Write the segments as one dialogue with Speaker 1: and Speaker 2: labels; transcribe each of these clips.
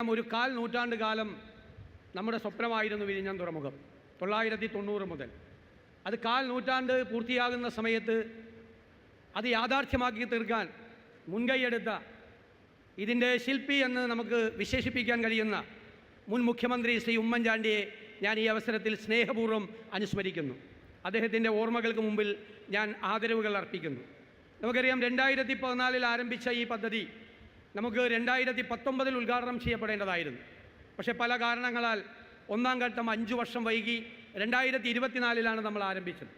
Speaker 1: ഒരു കാൽ നൂറ്റാണ്ട് കാലം നമ്മുടെ സ്വപ്നമായിരുന്നു വിഴിഞ്ഞം തുറമുഖം തൊള്ളായിരത്തി തൊണ്ണൂറ് മുതൽ. അത് കാൽ നൂറ്റാണ്ട് പൂർത്തിയാകുന്ന സമയത്ത് അത് യാഥാർത്ഥ്യമാക്കി തീർക്കാൻ മുൻകൈയെടുത്ത ഇതിന്റെ ശില്പി എന്ന് നമുക്ക് വിശേഷിപ്പിക്കാൻ കഴിയുന്ന മുൻ മുഖ്യമന്ത്രി ശ്രീ ഉമ്മൻചാണ്ടിയെ ഞാൻ ഈ അവസരത്തിൽ സ്നേഹപൂർവം അനുസ്മരിക്കുന്നു. അദ്ദേഹത്തിന്റെ ഓർമ്മകൾക്ക് മുമ്പിൽ ഞാൻ ആദരവുകൾ അർപ്പിക്കുന്നു. നമുക്കറിയാം രണ്ടായിരത്തി പതിനാലിൽ ആരംഭിച്ച ഈ പദ്ധതി നമുക്ക് രണ്ടായിരത്തി പത്തൊമ്പതിൽ ഉദ്ഘാടനം ചെയ്യപ്പെടേണ്ടതായിരുന്നു. പക്ഷേ പല കാരണങ്ങളാൽ ഒന്നാം ഘട്ടം അഞ്ച് വർഷം വൈകി രണ്ടായിരത്തി ഇരുപത്തിനാലിലാണ് നമ്മൾ ആരംഭിച്ചത്.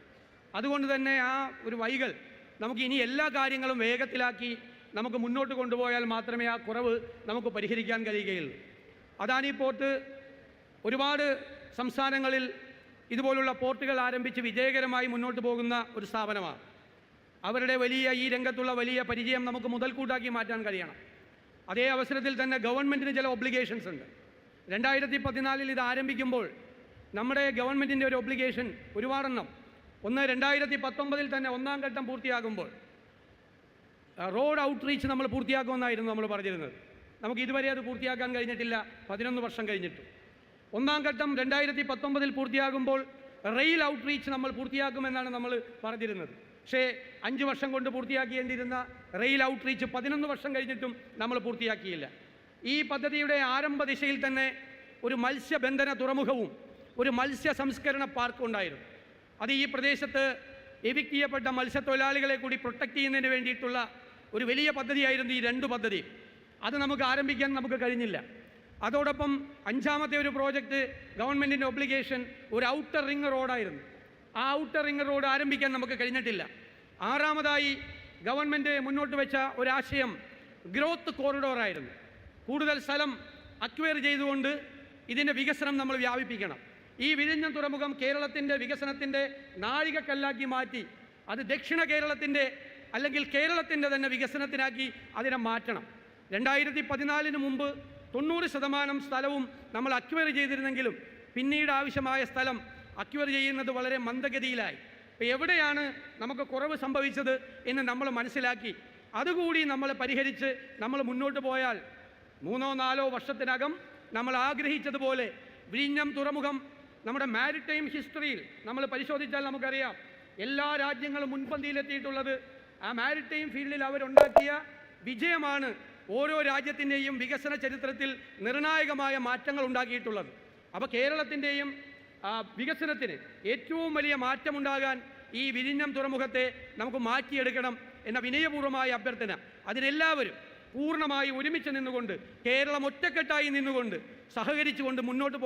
Speaker 1: അതുകൊണ്ട് തന്നെ ആ ഒരു വൈകൽ നമുക്ക് ഇനി എല്ലാ കാര്യങ്ങളും വേഗത്തിലാക്കി നമുക്ക് മുന്നോട്ട് കൊണ്ടുപോയാൽ മാത്രമേ ആ കുറവ് നമുക്ക് പരിഹരിക്കാൻ കഴിയുകയുള്ളൂ. അദാനി പോർട്ട് ഒരുപാട് സംസ്ഥാനങ്ങളിൽ ഇതുപോലുള്ള പോർട്ടുകൾ ആരംഭിച്ച് വിജയകരമായി മുന്നോട്ട് പോകുന്ന ഒരു സ്ഥാപനമാണ്. അവരുടെ വലിയ ഈ രംഗത്തുള്ള വലിയ പരിചയം നമുക്ക് മുതൽക്കൂട്ടാക്കി മാറ്റാൻ കഴിയണം. അതേ അവസരത്തിൽ തന്നെ ഗവൺമെന്റിന് ചില ഒബ്ലിഗേഷൻസ് ഉണ്ട്. രണ്ടായിരത്തി പതിനാലിൽ ഇത് ആരംഭിക്കുമ്പോൾ നമ്മുടെ ഗവൺമെന്റിന്റെ ഒരു ഒബ്ലിഗേഷൻ ഒരുപാടെണ്ണം. ഒന്ന് രണ്ടായിരത്തി പത്തൊമ്പതിൽ തന്നെ ഒന്നാം ഘട്ടം പൂർത്തിയാകുമ്പോൾ റോഡ് ഔട്ട്റീച്ച് നമ്മൾ പൂർത്തിയാക്കുമെന്നായിരുന്നു നമ്മൾ പറഞ്ഞിരുന്നത്. നമുക്ക് ഇതുവരെ അത് പൂർത്തിയാക്കാൻ കഴിഞ്ഞിട്ടില്ല. പതിനൊന്ന് വർഷം കഴിഞ്ഞിട്ട്. ഒന്നാം ഘട്ടം രണ്ടായിരത്തി പത്തൊമ്പതിൽ പൂർത്തിയാകുമ്പോൾ റെയിൽ ഔട്ട്റീച്ച് നമ്മൾ പൂർത്തിയാക്കുമെന്നാണ് നമ്മൾ പറഞ്ഞിരുന്നത്. പക്ഷേ അഞ്ച് വർഷം കൊണ്ട് പൂർത്തിയാക്കിയേണ്ടിയിരുന്ന റെയിൽ ഔട്ട്റീച്ച് പതിനൊന്ന് വർഷം കഴിഞ്ഞിട്ടും നമ്മൾ പൂർത്തിയാക്കിയില്ല. ഈ പദ്ധതിയുടെ ആരംഭ ദിശയിൽ തന്നെ ഒരു മത്സ്യബന്ധന തുറമുഖവും ഒരു മത്സ്യ സംസ്കരണ പാർക്കും ഉണ്ടായിരുന്നു. അത് ഈ പ്രദേശത്ത് എവിക്ട് ചെയ്യപ്പെട്ട മത്സ്യത്തൊഴിലാളികളെ കൂടി പ്രൊട്ടക്ട് ചെയ്യുന്നതിന് വേണ്ടിയിട്ടുള്ള ഒരു വലിയ പദ്ധതിയായിരുന്നു ഈ രണ്ട് പദ്ധതി. അത് നമുക്ക് ആരംഭിക്കാൻ നമുക്ക് കഴിഞ്ഞില്ല. അതോടൊപ്പം അഞ്ചാമത്തെ ഒരു പ്രോജക്റ്റ് ഗവൺമെന്റിന്റെ ഒബ്ലിഗേഷൻ ഒരു ഔട്ടർ റിംഗ് റോഡായിരുന്നു. ആ ഔട്ടർ റിംഗ് റോഡ് ആരംഭിക്കാൻ നമുക്ക് കഴിഞ്ഞിട്ടില്ല. ആറാമതായി ഗവൺമെന്റ് മുന്നോട്ട് വെച്ച ഒരാശയം ഗ്രോത്ത് കോറിഡോർ ആയിരുന്നു. കൂടുതൽ സ്ഥലം അക്വയർ ചെയ്തുകൊണ്ട് ഇതിന്റെ വികസനം നമ്മൾ വ്യാപിപ്പിക്കണം. ഈ വിഴിഞ്ഞം തുറമുഖം കേരളത്തിന്റെ വികസനത്തിന്റെ നാഴികക്കല്ലാക്കി മാറ്റി അത് ദക്ഷിണ കേരളത്തിന്റെ അല്ലെങ്കിൽ കേരളത്തിന്റെ തന്നെ വികസനത്തിനാക്കി അതിനെ മാറ്റണം. രണ്ടായിരത്തി പതിനാലിന് മുമ്പ് തൊണ്ണൂറ് ശതമാനം സ്ഥലവും നമ്മൾ അക്വയർ ചെയ്തിരുന്നെങ്കിലും പിന്നീട് ആവശ്യമായ സ്ഥലം അക്വയർ ചെയ്യുന്നത് വളരെ മന്ദഗതിയിലായി. എവിടെയാണ് നമുക്ക് കുറവ് സംഭവിച്ചത് എന്ന് നമ്മൾ മനസ്സിലാക്കി. അതുകൂടി നമ്മൾ പരിഹരിച്ച് നമ്മൾ മുന്നോട്ട് പോയാൽ മൂന്നോ നാലോ വർഷത്തിനകം നമ്മൾ ആഗ്രഹിച്ചതുപോലെ വിഴിഞ്ഞം തുറമുഖം നമ്മുടെ മാരിടൈം ഹിസ്റ്ററിയിൽ നമ്മൾ പരിശോധിച്ചാൽ നമുക്കറിയാം. എല്ലാ രാജ്യങ്ങളും മുൻപന്തിയിലെത്തിയിട്ടുള്ളത് ആ മാരിടൈം ഫീൽഡിൽ അവരുണ്ടാക്കിയ വിജയമാണ് ഓരോ രാജ്യത്തിന്റെയും വികസന ചരിത്രത്തിൽ നിർണായകമായ മാറ്റങ്ങൾ ഉണ്ടാക്കിയിട്ടുള്ളത്. അപ്പോൾ കേരളത്തിന്റെയും വികസനത്തിന് ഏറ്റവും വലിയ മാറ്റമുണ്ടാകാൻ ഈ വിഴിഞ്ഞം തുറമുഖത്തെ നമുക്ക് മാറ്റിയെടുക്കണം എന്ന വിനയപൂർവമായ അഭ്യർത്ഥന. അതിനെല്ലാവരും പൂർണമായി ഒരുമിച്ച് നിന്നുകൊണ്ട് കേരളം ഒറ്റക്കെട്ടായി നിന്നുകൊണ്ട് സഹകരിച്ചുകൊണ്ട് മുന്നോട്ട്